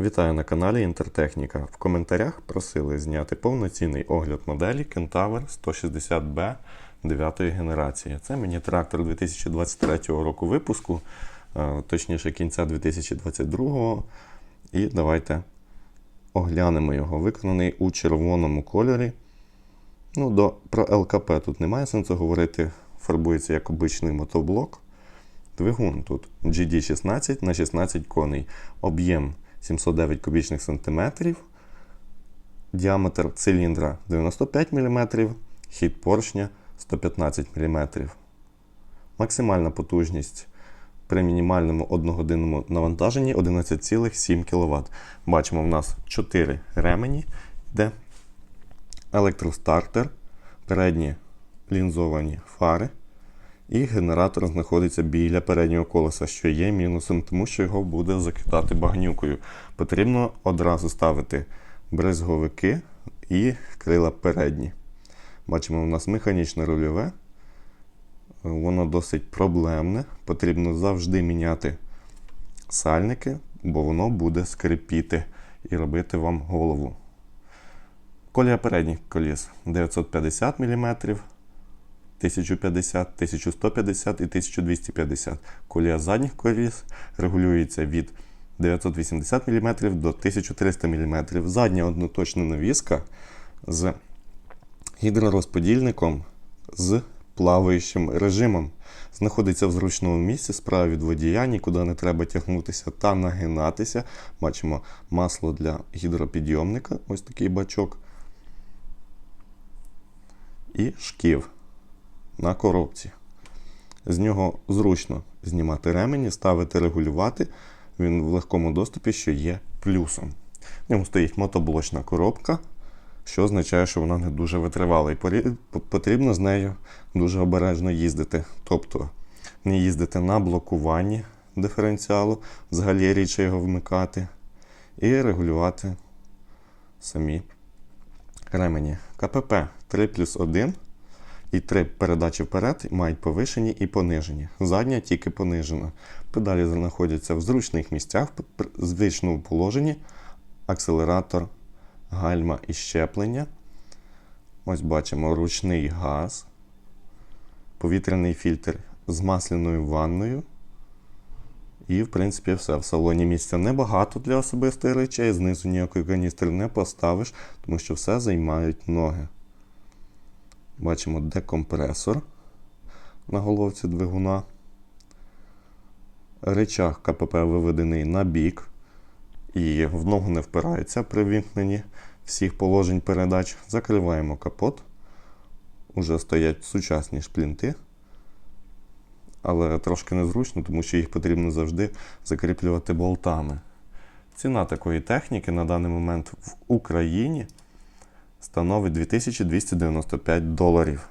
Вітаю на каналі Інтертехніка. В коментарях просили зняти повноцінний огляд моделі Kentaur 160B 9 генерації. Це мені трактор 2023 року випуску, е, точніше кінця 2022. І давайте оглянемо його. Виконаний у червоному кольорі. Ну, до, Про ЛКП тут немає сенсу говорити. Фарбується як обичний мотоблок. Двигун тут GD16 на 16 коней. Об'єм 709 кубічних сантиметрів. Діаметр циліндра 95 мм, хід поршня 115 мм. Максимальна потужність при мінімальному одногодинному навантаженні 11,7 кВт. Бачимо, в нас 4 ремені, де електростартер, передні лінзовані фари. І генератор знаходиться біля переднього колеса, що є мінусом, тому що його буде закидати багнюкою. Потрібно одразу ставити бризговики і крила передні. Бачимо, у нас механічне рульове. Воно досить проблемне. Потрібно завжди міняти сальники, бо воно буде скрипіти і робити вам голову. Колія передніх коліс 950 мм. 1050, 1150 і 1250. Колія задніх коліс регулюється від 980 мм до 1300 мм. Задня одноточна навіска з гідророзподільником з плаваючим режимом. Знаходиться в зручному місці справа від водія, нікуди не треба тягнутися та нагинатися. Бачимо масло для гідропідйомника, ось такий бачок. І шків на коробці. З нього зручно знімати ремені, ставити, регулювати. Він в легкому доступі, що є плюсом. В ньому стоїть мотоблочна коробка, що означає, що вона не дуже витривала. І потрібно з нею дуже обережно їздити. Тобто не їздити на блокуванні диференціалу, взагалі рідше його вмикати, і регулювати самі ремені. КПП 3 плюс 1. І три передачі вперед мають повишені і понижені. Задня тільки понижена. Педалі знаходяться в зручних місцях, звичному положенні. Акселератор, гальма і щеплення. Ось бачимо ручний газ, повітряний фільтр з масляною ванною. І, в принципі, все. В салоні місця небагато для особистих речей. Знизу ніякої каністри не поставиш, тому що все займають ноги. Бачимо декомпресор на головці двигуна. Речах КПП виведений на бік і в ногу не впирається при вімкненні всіх положень передач. Закриваємо капот. Уже стоять сучасні шплінти, але трошки незручно, тому що їх потрібно завжди закріплювати болтами. Ціна такої техніки на даний момент в Україні становить 2295 доларів.